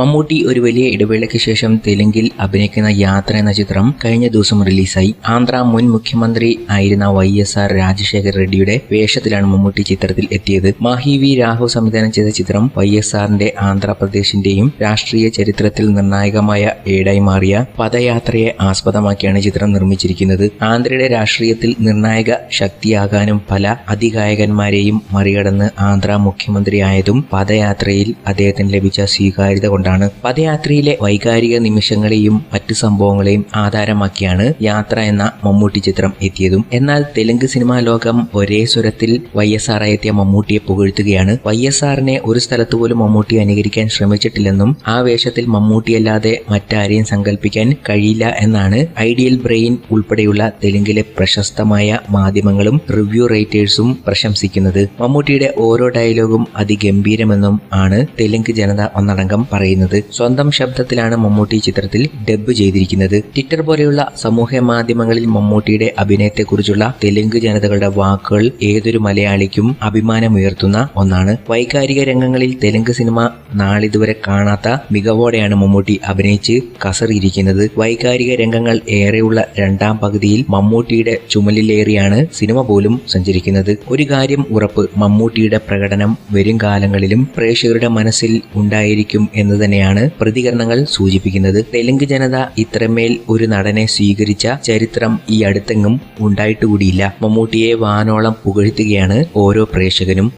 മമ്മൂട്ടി ഒരു വലിയ ഇടവേളയ്ക്ക് ശേഷം തെലുങ്കിൽ അഭിനയിക്കുന്ന യാത്ര എന്ന ചിത്രം കഴിഞ്ഞ ദിവസം റിലീസായി. ആന്ധ്ര മുൻ മുഖ്യമന്ത്രി ആയിരുന്ന വൈ എസ് ആർ രാജശേഖർ റെഡ്ഡിയുടെ വേഷത്തിലാണ് മമ്മൂട്ടി ചിത്രത്തിൽ എത്തിയത്. മാഹി വി രാഹു സംവിധാനം ചെയ്ത ചിത്രം വൈ എസ് ആറിന്റെ ആന്ധ്രാപ്രദേശിന്റെയും രാഷ്ട്രീയ ചരിത്രത്തിൽ നിർണായകമായ ഏടായി മാറിയ പദയാത്രയെ ആസ്പദമാക്കിയാണ് ചിത്രം നിർമ്മിച്ചിരിക്കുന്നത്. ആന്ധ്രയുടെ രാഷ്ട്രീയത്തിൽ നിർണായക ശക്തിയാകാനും പല അതികായകന്മാരെയും മറികടന്ന് ആന്ധ്ര മുഖ്യമന്ത്രിയായതും പദയാത്രയിൽ അദ്ദേഹത്തിന് ലഭിച്ച സ്വീകാര്യത കൊണ്ടാണ്. പദയാത്രയിലെ വൈകാരിക നിമിഷങ്ങളെയും മറ്റു സംഭവങ്ങളെയും ആധാരമാക്കിയാണ് യാത്ര എന്ന മമ്മൂട്ടി ചിത്രം എത്തിയതും. എന്നാൽ തെലുങ്ക് സിനിമാ ലോകം ഒരേ സ്വരത്തിൽ വൈ എസ് ആർ എത്തിയ മമ്മൂട്ടിയെ പുകഴ്ത്തുകയാണ്. വൈ എസ് ആറിനെ ഒരു സ്ഥലത്ത് പോലും മമ്മൂട്ടി അനുകരിക്കാൻ ശ്രമിച്ചിട്ടില്ലെന്നും ആ വേഷത്തിൽ മമ്മൂട്ടിയല്ലാതെ മറ്റാരെയും സങ്കല്പിക്കാൻ കഴിയില്ല എന്നാണ് ഐഡിയൽ ബ്രെയിൻ ഉൾപ്പെടെയുള്ള തെലുങ്കിലെ പ്രശസ്തമായ മാധ്യമങ്ങളും റിവ്യൂ റൈറ്റേഴ്സും പ്രശംസിക്കുന്നത്. മമ്മൂട്ടിയുടെ ഓരോ ഡയലോഗും അതിഗംഭീരമെന്നും ആണ് തെലുങ്ക് ജനത ഒന്നടങ്കം പറയുന്നത്. സ്വന്തം ശബ്ദത്തിലാണ് മമ്മൂട്ടി ചിത്രത്തിൽ ഡബ് ചെയ്തിരിക്കുന്നത്. ട്വിറ്റർ പോലെയുള്ള സമൂഹ മാധ്യമങ്ങളിൽ മമ്മൂട്ടിയുടെ അഭിനയത്തെക്കുറിച്ചുള്ള തെലുങ്ക് ജനതകളുടെ വാക്കുകൾ ഏതൊരു മലയാളിക്കും അഭിമാനമുയർത്തുന്ന ഒന്നാണ്. വൈകാരിക രംഗങ്ങളിൽ തെലുങ്ക് സിനിമ നാളിതുവരെ കാണാത്ത മികവോടെയാണ് മമ്മൂട്ടി അഭിനയിച്ച് കസറിയിരിക്കുന്നത്. വൈകാരിക രംഗങ്ങൾ ഏറെയുള്ള രണ്ടാം പകുതിയിൽ മമ്മൂട്ടിയുടെ ചുമലിലേറിയാണ് സിനിമ പോലും സഞ്ചരിക്കുന്നത്. ഒരു കാര്യം ഉറപ്പ് മമ്മൂട്ടിയുടെ പ്രകടനം വരും കാലങ്ങളിലും പ്രേക്ഷകരുടെ മനസ്സിൽ ഉണ്ടായിരിക്കും എന്ന് തന്നെയാണ് പ്രതികരണങ്ങൾ സൂചിപ്പിക്കുന്നത്. തെലുങ്ക് ജനത ഇത്രമേൽ ഒരു നടനെ സ്വീകരിച്ച ചരിത്രം ഈ അടുത്തെങ്ങും ഉണ്ടായിട്ടുകൂടിയില്ല. മമ്മൂട്ടിയെ വാനോളം പുകഴ്ത്തുകയാണ് ഓരോ പ്രേക്ഷകനും.